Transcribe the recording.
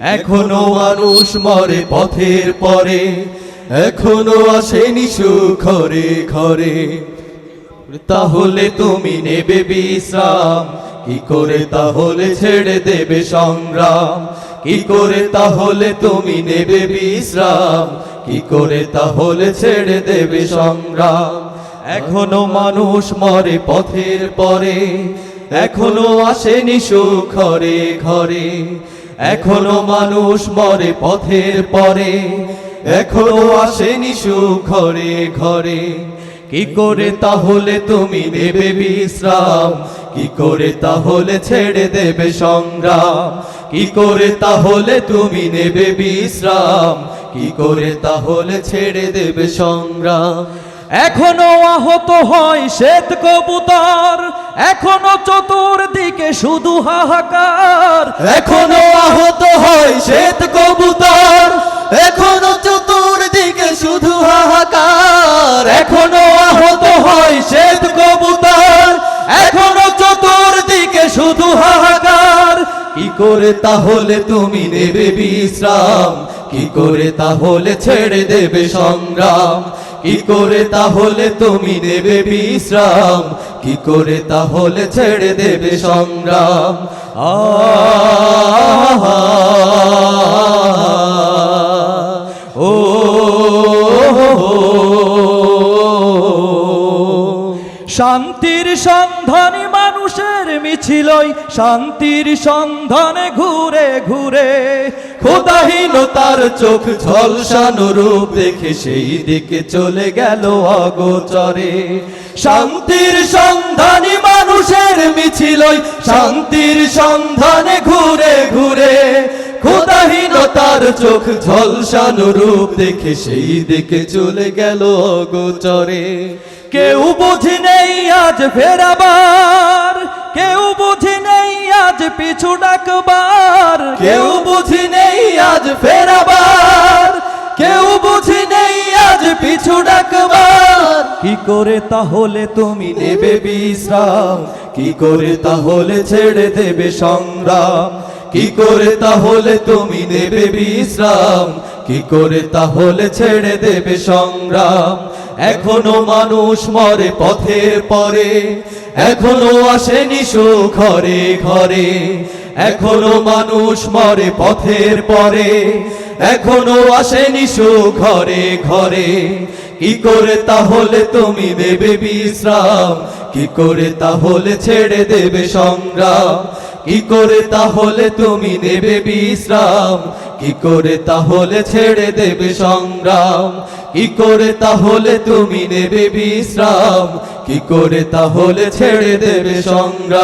এখনও মানুষ মরে পথের পরে, এখনও আসেনি সুখরে ঘরে। তাহলে তুমি নেবে বিশ্রাম, কি করে তাহলে ছেড়ে দেবে সংগ্রাম? কি করে তাহলে তুমি নেবে বিশ্রাম? কি করে তাহলে ছেড়ে দেবে সংগ্রাম? এখনও মানুষ মরে পথের পরে, এখনও আসেনি সুখরে ঘরে। এখনও মানুষ মরে পথের পরে, এখনও আসেনি সুখরে ঘরে। কি করে তাহলে তুমি নেবে বিশ্রাম? কি করে তাহলে ছেড়ে দেবে সংগ্রাম? কি করে তাহলে তুমি নেবে বিশ্রাম? কি করে তাহলে ছেড়ে দেবে সংগ্রাম? এখনও আহত হয় শ্বেত কবুতর। এখনও চতুর্দিকে শুধু হাহাকার। এখনও আহত হয় শ্বেত কবুতর। এখনও চতুর্দিকে শুধু হাহাকার। এখনও আহত হয় শ্বেত কবুতর। এখনও চতুর্দিকে শুধু হাহাকার। কি করে তাহলে তুমি নেবে বিশ্রাম? কি করে তাহলে ছেড়ে দেবে সংগ্রাম? কি করে তাহলে তুমি নেবে বিশ্রাম? কি করে তাহলে ছেড়ে দেবে সংগ্রাম? ও শান্তির সন্ধানে মানুষের মিছিলই শান্তির সন্ধানে ঘুরে ঘুরে। খোদাহীন তার চোখ ঝলসানো রূপ দেখে সেই দিকে চলে গেল অগোচরে। শান্তির সন্ধানী মানুষের মিছিলই শান্তির সন্ধানে ঘুরে ঘুরে। চোখ ঝলসানো রূপ দেখে সেই দিকে চলে গেল অগোচরে কেউ বুঝি নেই আজ ফেরাবার, কেউ বুঝি নেই আজ পিছু ডাকবার। কেউ বুঝি নেই আজ ফেরাবার, কেউ বুঝি নেই আজ পিছু ডাকবার। কি করে তাহলে তুমি নেবে বিশ্রাম? কি করে তাহলে ছেড়ে দেবে সংগ্রাম? কি করে তাহলে তুমি নেবে বিশ্রাম? কি করে তাহলে ছেড়ে দেবে সংগ্রাম? এখনও মানুষ মরে পথের পরে, এখনও আসেনি ঘরে ঘরে, এখনও মানুষ মরে পথের পরে, এখনও আসেনি সুখরে ঘরে। কি করে তাহলে তুমি দেবে বিশ্রাম? কি করে তাহলে ছেড়ে দেবে সংগ্রাম? কি করে তাহলে তুমি নেবে বিশ্রাম? কি করে তাহলে ছেড়ে দেবে সংগ্রাম? কি করে তাহলে তুমি নেবে বিশ্রাম? কি করে তাহলে ছেড়ে দেবে সংগ্রাম?